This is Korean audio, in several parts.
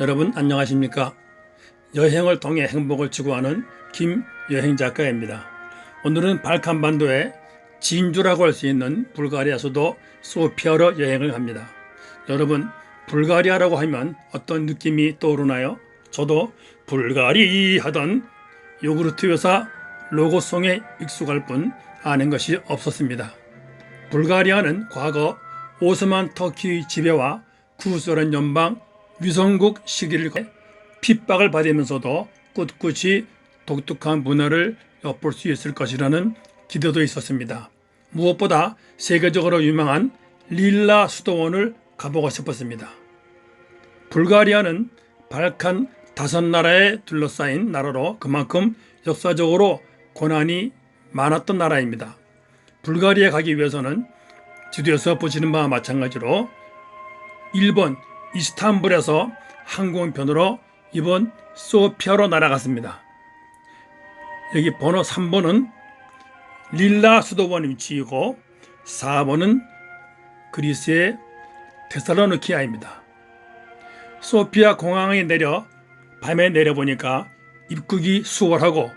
여러분 안녕하십니까? 여행을 통해 행복을 추구하는 김여행 작가입니다. 오늘은 발칸반도의 진주라고 할 수 있는 불가리아 수도 소피아로 여행을 합니다. 여러분 불가리아라고 하면 어떤 느낌이 떠오르나요? 저도 불가리 하던 요구르트 회사 로고송에 익숙할 뿐 아는 것이 없었습니다. 불가리아는 과거 오스만 터키의 지배와 구소련 연방 위성국 시기를 핍박을 받으면서도 꿋꿋이 독특한 문화를 엿볼 수 있을 것이라는 기대도 있었습니다. 무엇보다 세계적으로 유명한 릴라 수도원을 가보고 싶었습니다. 불가리아는 발칸 다섯 나라에 둘러싸인 나라로 그만큼 역사적으로 고난이 많았던 나라입니다. 불가리아 가기 위해서는 지도에서 보시는 바와 마찬가지로 일본 이스탄불에서 항공편으로 이번 소피아로 날아갔습니다. 여기 번호 3번은 릴라 수도원 위치이고 4번은 그리스의 테살로니키아입니다. 소피아 공항에 내려 밤에 내려보니까 입국이 수월하고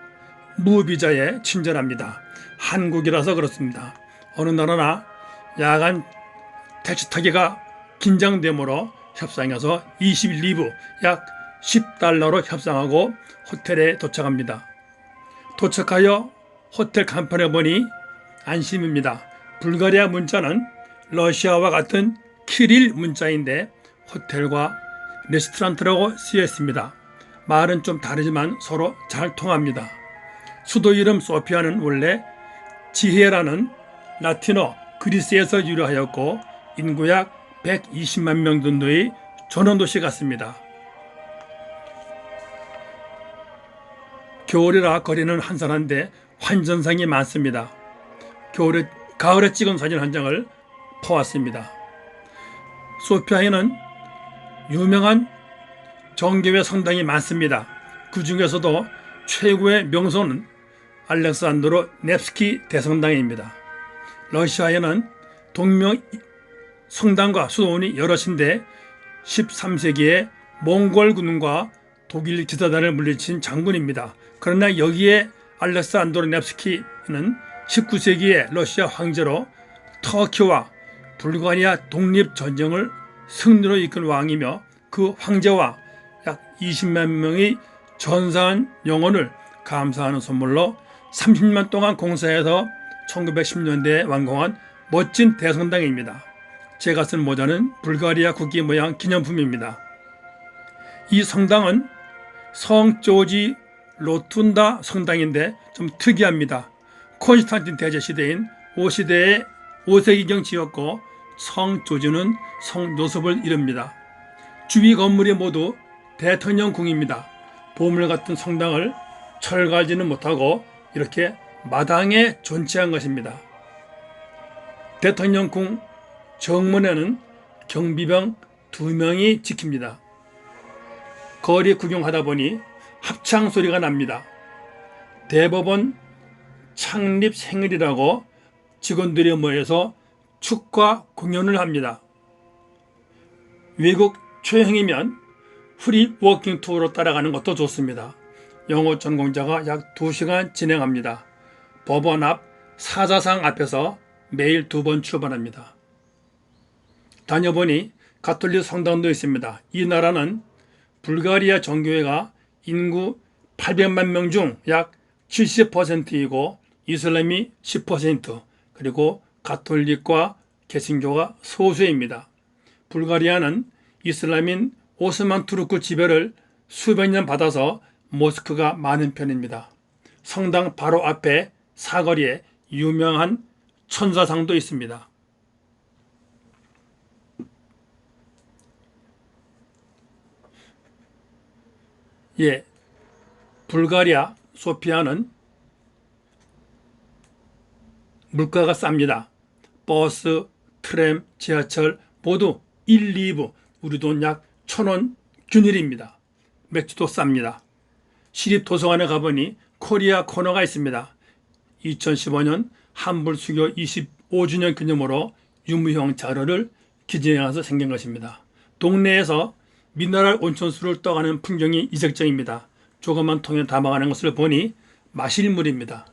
무비자에 친절합니다. 한국이라서 그렇습니다. 어느 나라나 야간 택시 타기가 긴장되므로 협상해서 21리브 약 10달러로 협상하고 호텔에 도착합니다. 도착하여 호텔 간판에 보니 안심입니다. 불가리아 문자는 러시아와 같은 키릴 문자인데 호텔과 레스토랑트라고 쓰여 있습니다. 말은 좀 다르지만 서로 잘 통합니다. 수도 이름 소피아는 원래 지혜라는 라틴어 그리스에서 유래하였고 인구 약 120만 명 정도의 전원도시 같습니다. 겨울이라 거리는 한산한데 환전상이 많습니다. 겨울에 가을에 찍은 사진 한 장을 퍼왔습니다. 소피아에는 유명한 정교회 성당이 많습니다. 그 중에서도 최고의 명소는 알렉산드로 넵스키 대성당입니다. 러시아에는 동명 성당과 수도원이 여럿인데 13세기에 몽골 군과 독일 기사단을 물리친 장군입니다. 그러나 여기에 알렉산드로 넵스키는 19세기에 러시아 황제로 터키와 불가리아 독립 전쟁을 승리로 이끈 왕이며 그 황제와 약 20만 명의 전사한 영혼을 감사하는 선물로 30년 동안 공사해서 1910년대에 완공한 멋진 대성당입니다. 제가 쓴 모자는 불가리아 국기 모양 기념품입니다. 이 성당은 성 조지 로툰다 성당인데 좀 특이합니다. 콘스탄틴 대제 시대인 5시대에 5세기경 지었고 성 조지는 성 요셉을 이릅니다. 주위 건물이 모두 대통령 궁입니다. 보물 같은 성당을 철가지는 못하고 이렇게 마당에 존치한 것입니다. 대통령 궁 정문에는 경비병 두 명이 지킵니다. 거리 구경하다 보니 합창 소리가 납니다. 대법원 창립 생일이라고 직원들이 모여서 축가 공연을 합니다. 외국 초행이면 프리 워킹 투어로 따라가는 것도 좋습니다. 영어 전공자가 약 2시간 진행합니다. 법원 앞 사자상 앞에서 매일 두 번 출발합니다. 다녀보니 가톨릭 성당도 있습니다. 이 나라는 불가리아 정교회가 인구 800만 명 중 약 70%이고 이슬람이 10% 그리고 가톨릭과 개신교가 소수입니다. 불가리아는 이슬람인 오스만 투르크 지배를 수백 년 받아서 모스크가 많은 편입니다. 성당 바로 앞에 사거리에 유명한 천사상도 있습니다. 예, 불가리아 소피아는 물가가 쌉니다. 버스, 트램, 지하철 모두 1, 2부 우리 돈 약 천 원 균일입니다. 맥주도 쌉니다. 시립 도서관에 가보니 코리아 코너가 있습니다. 2015년 한불 수교 25주년 기념으로 유무형 자료를 기증해서 생긴 것입니다. 동네에서 미네랄 온천수를 떠가는 풍경이 이색적입니다. 조그만 통에 담아가는 것을 보니 마실 물입니다.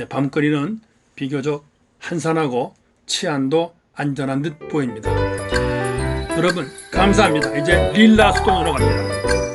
예, 밤거리는 비교적 한산하고 치안도 안전한 듯 보입니다. 여러분 감사합니다. 이제 릴라 수동으로 갑니다.